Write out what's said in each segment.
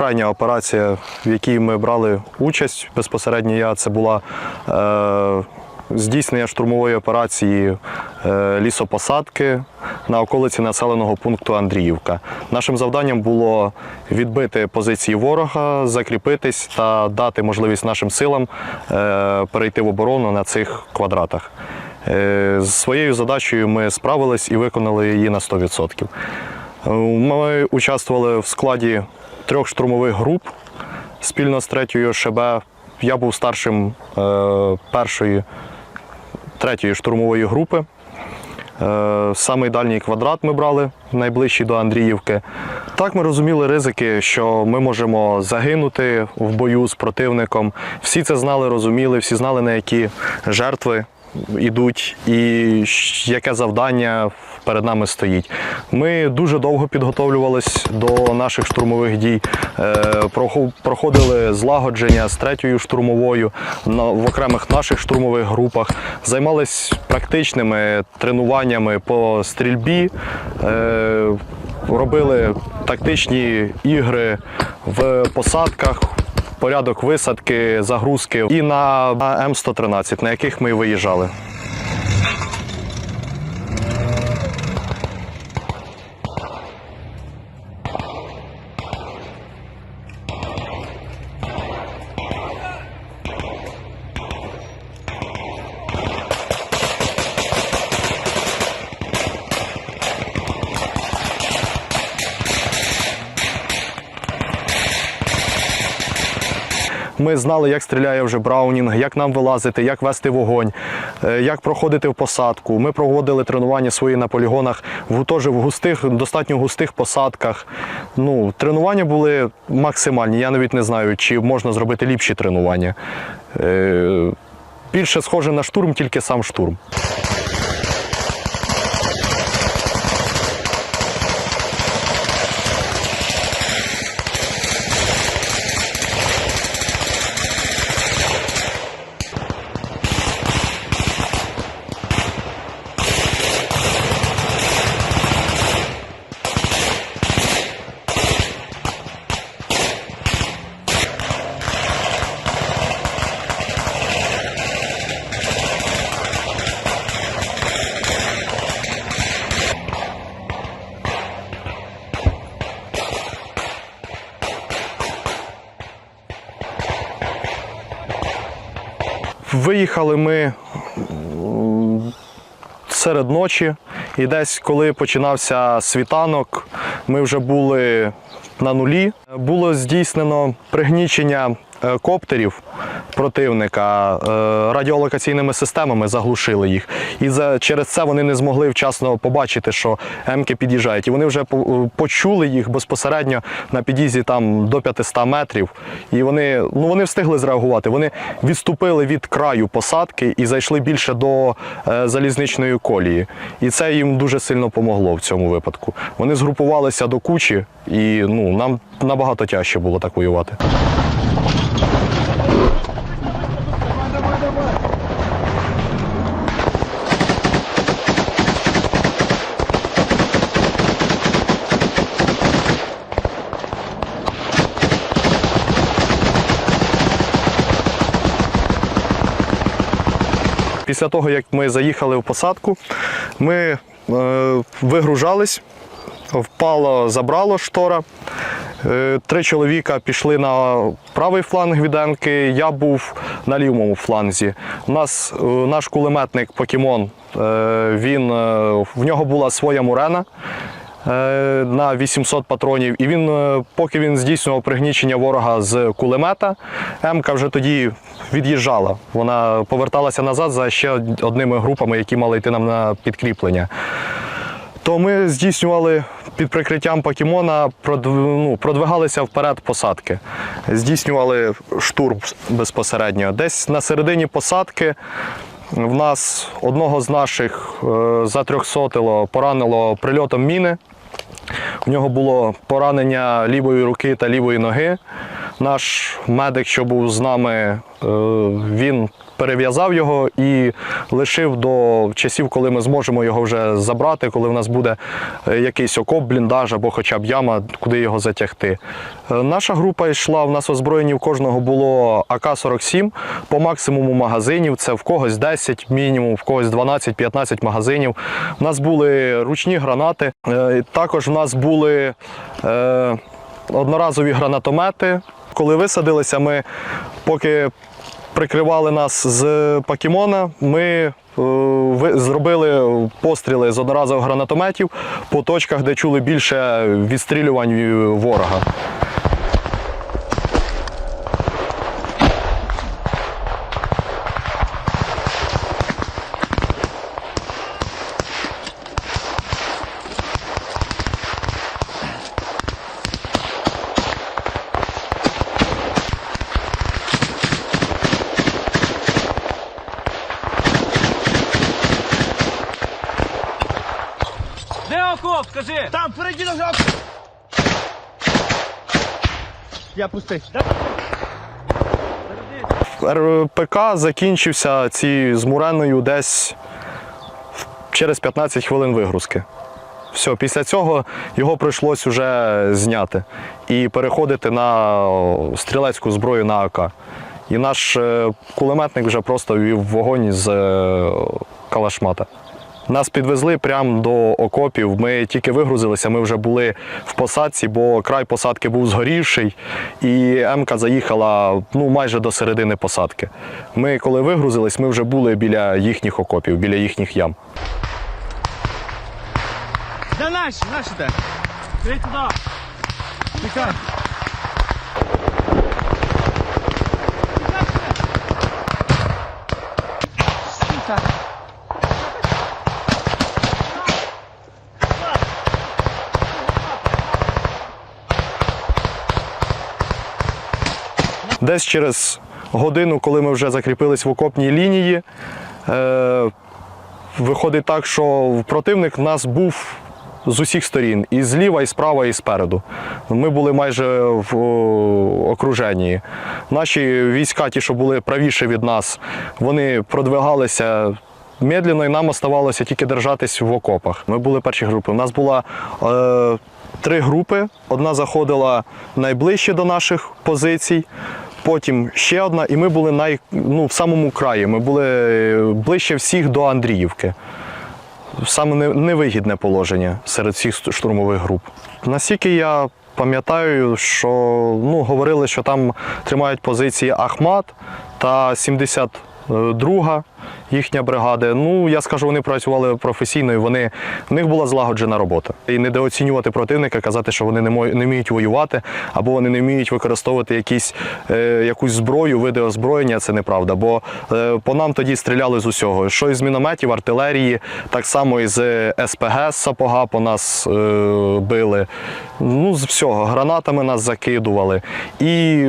крайня операція, в якій ми брали участь безпосередньо я, це була е, здійснення штурмової операції е, лісопосадки на околиці населеного пункту Андріївка. Нашим завданням було відбити позиції ворога, закріпитись та дати можливість нашим силам е, перейти в оборону на цих квадратах. Е, З своєю задачею ми справились і виконали її на 100%. Е, Ми участвували в складі трьох штурмових груп спільно з третьою ШБ. Я був старшим е, першої, третьої штурмової групи. Е, Самий дальній квадрат ми брали, найближчий до Андріївки. Так ми розуміли ризики, що ми можемо загинути в бою з противником. Всі це знали, розуміли, всі знали, на які жертви йдуть і яке завдання перед нами стоїть. Ми дуже довго підготовлювались до наших штурмових дій, е, проходили злагодження з третьою штурмовою в окремих наших штурмових групах, займались практичними тренуваннями по стрільбі. е, Робили тактичні ігри в посадках, порядок висадки, загрузки і на М113, на яких ми виїжджали. Ми знали, як стріляє вже Браунінг, як нам вилазити, як вести вогонь, е, як проходити в посадку. Ми проводили тренування свої на полігонах в теж в густих, достатньо густих посадках. Ну, тренування були максимальні. Я навіть не знаю, чи можна зробити ліпші тренування. Е, Більше схоже на штурм, тільки сам штурм. Виїхали ми серед ночі, і десь коли починався світанок, ми вже були на нулі. Було здійснено пригнічення е, коптерів противника е, радіолокаційними системами, заглушили їх. І за, через це вони не змогли вчасно побачити, що М-ки під'їжджають. І вони вже почули їх безпосередньо на під'їзді там до 500 метрів. І вони, ну, вони встигли зреагувати. Вони відступили від краю посадки і зайшли більше до е, залізничної колії. І це їм дуже сильно помогло в цьому випадку. Вони згрупувалися до кучі, і ну, нам набагато тяжче було так воювати. Після того, як ми заїхали в посадку, ми е, вигружались, впало, забрало штора. Е, Три чоловіка пішли на правий фланг віденки, я був на лівому фланзі. У нас е, наш кулеметник Покемон, він, в нього була своя мурена на 800 патронів. І він, е, поки він здійснював пригнічення ворога з кулемета, Емка вже тоді від'їжджала. Вона поверталася назад за ще одними групами, які мали йти нам на підкріплення. То ми здійснювали під прикриттям покемона, ну, продвигалися вперед посадки, здійснювали штурм безпосередньо. Десь на середині посадки в нас одного з наших е, затрьохсотило, поранило прильотом міни. У нього було поранення лівої руки та лівої ноги. Наш медик, що був з нами, е, він перев'язав його і лишив до часів, коли ми зможемо його вже забрати, коли в нас буде е, якийсь окоп, бліндаж або хоча б яма, куди його затягти. Е, Наша група йшла, в нас озброєнні в кожного було АК-47 по максимуму магазинів. Це в когось 10 мінімум, в когось 12-15 магазинів. У нас були ручні гранати. Також в нас були одноразові гранатомети. Коли висадилися, ми поки прикривали нас з покемона, ми е, зробили постріли з одноразових гранатометів по точках, де чули більше відстрілювань е, ворога. Де окоп, скажи? Там, впереді ножок! Я пустий. РПК закінчився ці з Муреною десь через 15 хвилин вигрузки. Все, після цього його прийшлось вже зняти і переходити на стрілецьку зброю на АК. І наш е, кулеметник вже просто вів вогонь з е, калашмата. Нас підвезли прямо до окопів. Ми тільки вигрузилися, ми вже були в посадці, бо край посадки був згорівший, і Емка заїхала ну, майже до середини посадки. Ми, коли вигрузились, ми вже були біля їхніх окопів, біля їхніх ям. Де наші? Наші де? Туди. Тікай. Десь через годину, коли ми вже закріпились в окопній лінії, е, виходить так, що противник нас був з усіх сторін, і зліва, і справа, і спереду. Ми були майже в окруженні. Наші війська, ті, що були правіше від нас, вони продвигалися. Медленно і нам оставалося тільки держатись в окопах. Ми були перші групи. У нас була е, три групи. Одна заходила найближче до наших позицій, потім ще одна, і ми були най, ну, в самому краї. Ми були ближче всіх до Андріївки. Саме невигідне положення серед всіх штурмових груп. Наскільки я пам'ятаю, що ну, говорили, що там тримають позиції Ахмат та 72 їхня бригада. Ну, я скажу, вони працювали професійно, і вони, в них була злагоджена робота. І недооцінювати противника, казати, що вони не, мо- не вміють воювати, або вони не вміють використовувати якісь, е, якусь зброю, види озброєння, це неправда. Бо е, по нам тоді стріляли з усього. Що із мінометів, артилерії, так само і з СПГ з сапога по нас е, били. Ну, з всього. Гранатами нас закидували. І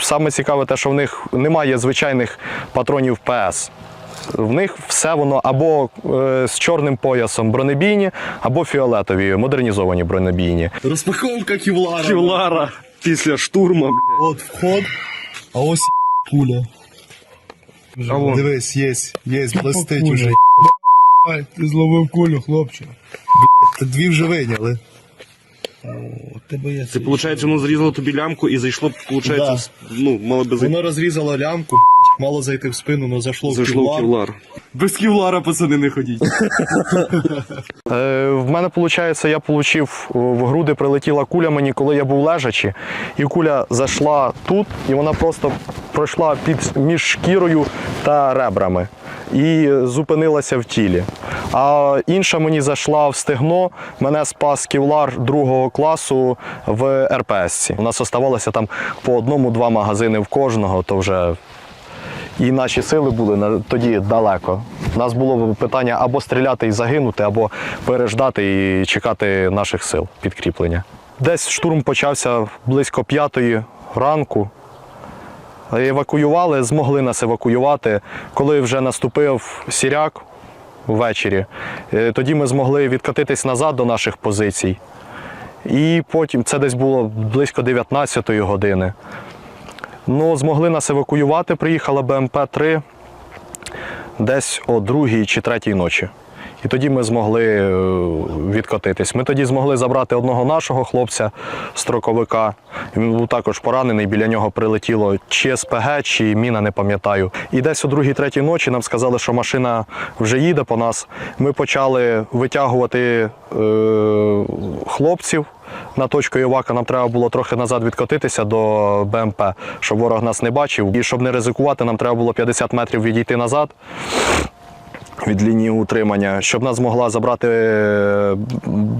саме цікаве те, що в них немає звичайних патронів ПС. В них все воно або е, з чорним поясом бронебійні, або фіолетові, модернізовані бронебійні. Розпаковка кевлара. Кевлара. Після штурму, бля. От вход, а ось пуля. А. Дивись, є, є, блистить уже. Ти зловив кулю, хлопче. Та дві вже виняли. У тебе є Це виходить, воно зрізало тобі лямку і зайшло, виходить, Да. ну, мало би зайти. Воно розрізало лямку, мало зайти в спину, але зайшло, Зайшло в в кевлар. кевлар. Без кевлара, пацани, не ходіть. Е, в мене виходить, я отримав в груди прилетіла куля мені, коли я був лежачи, і куля зайшла тут, і вона просто пройшла під між шкірою та ребрами і зупинилася в тілі. А інша мені зайшла в стегно, мене спас ківлар другого класу в РПС. У нас оставалося там по одному-два магазини в кожного, то вже і наші сили були тоді далеко. У нас було питання або стріляти і загинути, або переждати і чекати наших сил підкріплення. Десь штурм почався близько п'ятої ранку. Евакуювали, змогли нас евакуювати. Коли вже наступив сіряк ввечері, е, тоді ми змогли відкатитись назад до наших позицій. І потім це десь було близько 19-ї години. Ну, змогли нас евакуювати, приїхала БМП-3 десь о другій чи третій ночі. І тоді ми змогли е, відкотитись. Ми тоді змогли забрати одного нашого хлопця, строковика. Він був також поранений, біля нього прилетіло чи СПГ, чи міна, не пам'ятаю. І десь о другій, третій ночі нам сказали, що машина вже їде по нас. Ми почали витягувати е, хлопців. На точку Івака нам треба було трохи назад відкотитися до БМП, щоб ворог нас не бачив. І щоб не ризикувати, нам треба було 50 метрів відійти назад від лінії утримання, щоб нас змогла забрати е,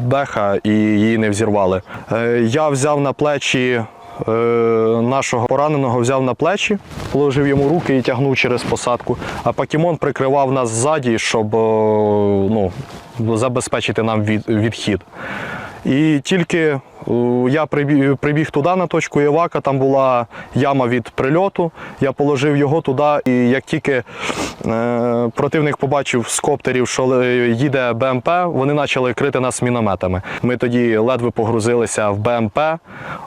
беха і її не взірвали. Е, Я взяв на плечі. е, Нашого пораненого взяв на плечі, положив йому руки і тягнув через посадку. А Пакімон прикривав нас ззаді, щоб ну, забезпечити нам відхід. І тільки е, я прибіг, прибіг туди на точку Євака, там була яма від прильоту. Я положив його туди, і як тільки е, противник побачив з коптерів, що їде БМП, вони почали крити нас мінометами. Ми тоді ледве погрузилися в БМП,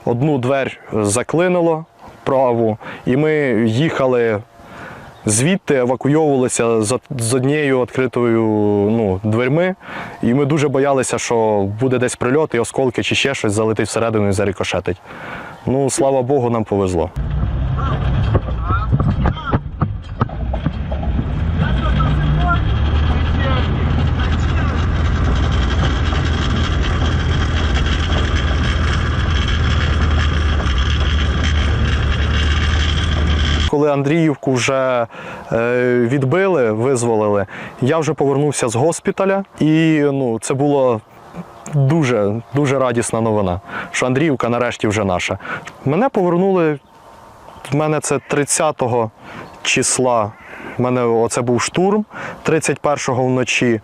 одну двері заклинило праву, і ми їхали звідти евакуйовувалися з, однією відкритою ну, дверми. І ми дуже боялися, що буде десь прильот і осколки чи ще щось залетить всередину і зарікошетить. Ну, слава Богу, нам повезло. Коли Андріївку вже е, відбили, визволили, я вже повернувся з госпіталя, і ну, це було дуже, дуже радісна новина, що Андріївка нарешті вже наша. Мене повернули, в мене це 30 числа. У мене оце був штурм. 31-го вночі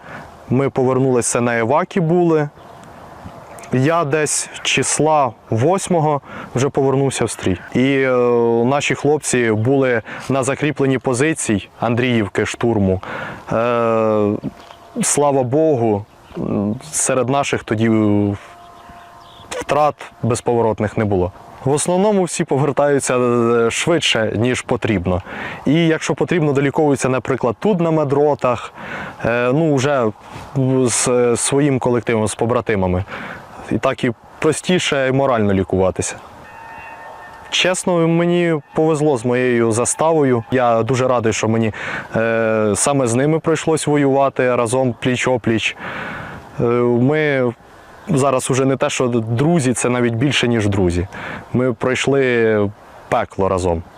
ми повернулися на Евакі були. Я десь числа 8-го вже повернувся в стрій. І е, наші хлопці були на закріпленій позиції Андріївки штурму. Е, слава Богу, серед наших тоді втрат безповоротних не було. В основному всі повертаються е, швидше, ніж потрібно. І якщо потрібно, доліковуються, наприклад, тут на медротах, е, ну вже з е, своїм колективом, з побратимами. І так і простіше і морально лікуватися. Чесно, мені повезло з моєю заставою. Я дуже радий, що мені е, саме з ними прийшлось воювати разом пліч-опліч. Е, ми зараз уже не те, що друзі, це навіть більше, ніж друзі. Ми пройшли пекло разом.